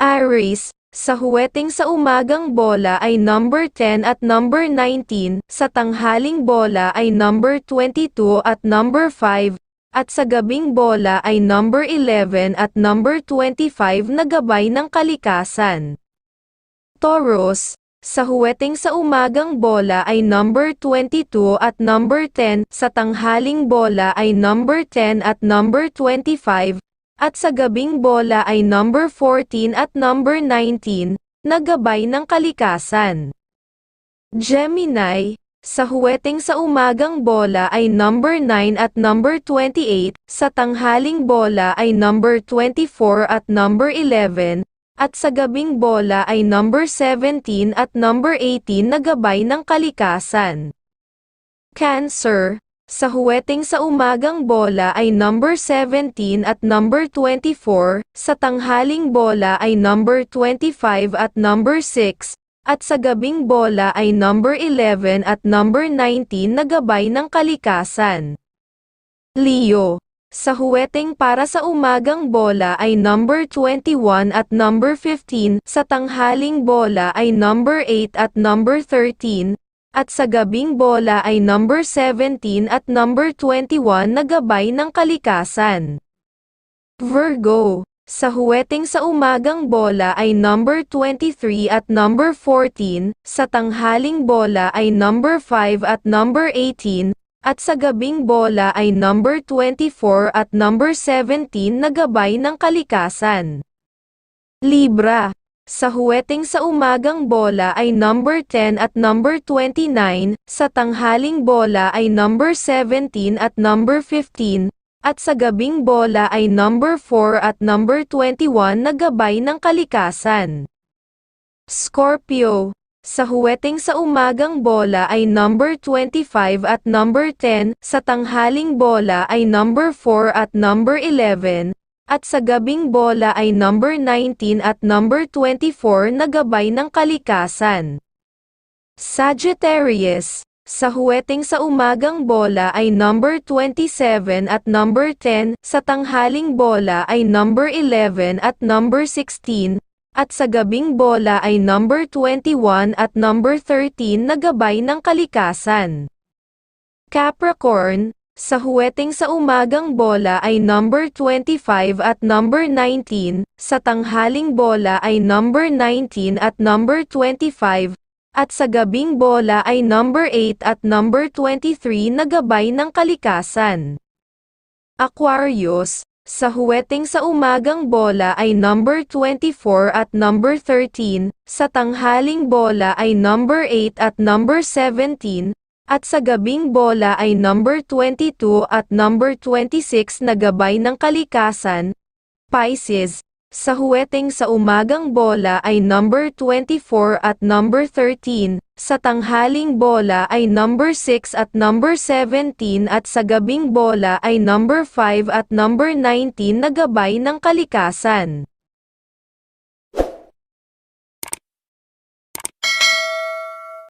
Aries, sa huweting sa umagang bola ay number 10 at number 19, sa tanghaling bola ay number 22 at number 5, at sa gabing bola ay number 11 at number 25 na gabay ng kalikasan. Taurus, sa huweting sa umagang bola ay number 22 at number 10, sa tanghaling bola ay number 10 at number 25, at sa gabing bola ay number 14 at number 19, na gabay ng kalikasan. Gemini, sa huweting sa umagang bola ay number 9 at number 28, sa tanghaling bola ay number 24 at number 11, at sa gabing bola ay number 17 at number 18 na gabay ng kalikasan. Cancer, sa huweting sa umagang bola ay number 17 at number 24, sa tanghaling bola ay number 25 at number 6, at sa gabing bola ay number 11 at number 19 na gabay ng kalikasan. Leo, sa huweting para sa umagang bola ay number 21 at number 15, sa tanghaling bola ay number 8 at number 13, at sa gabing bola ay number 17 at number 21 na gabay ng kalikasan. Virgo, sa huweting sa umagang bola ay number 23 at number 14, sa tanghaling bola ay number 5 at number 18, at sa gabing bola ay number 24 at number 17 na gabay ng kalikasan. Libra, sa huweting sa umagang bola ay number 10 at number 29, sa tanghaling bola ay number 17 at number 15, at sa gabing bola ay number 4 at number 21 na gabay ng kalikasan. Scorpio, sa huweting sa umagang bola ay number 25 at number 10, sa tanghaling bola ay number 4 at number 11, at sa gabing bola ay number 19 at number 24 na gabay ng kalikasan. Sagittarius, sa huweting sa umagang bola ay number 27 at number 10, sa tanghaling bola ay number 11 at number 16, at sa gabing bola ay number 21 at number 13 na gabay ng kalikasan. Capricorn, sa huweting sa umagang bola ay number 25 at number 19, sa tanghaling bola ay number 19 at number 25, at sa gabing bola ay number 8 at number 23 na gabay ng kalikasan. Aquarius, sa huweting sa umagang bola ay number 24 at number 13, sa tanghaling bola ay number 8 at number 17, at sa gabing bola ay number 22 at number 26 na gabay ng kalikasan. Pisces, sa huweting sa umagang bola ay number 24 at number 13, sa tanghaling bola ay number 6 at number 17 at sa gabing bola ay number 5 at number 19 na gabay ng kalikasan.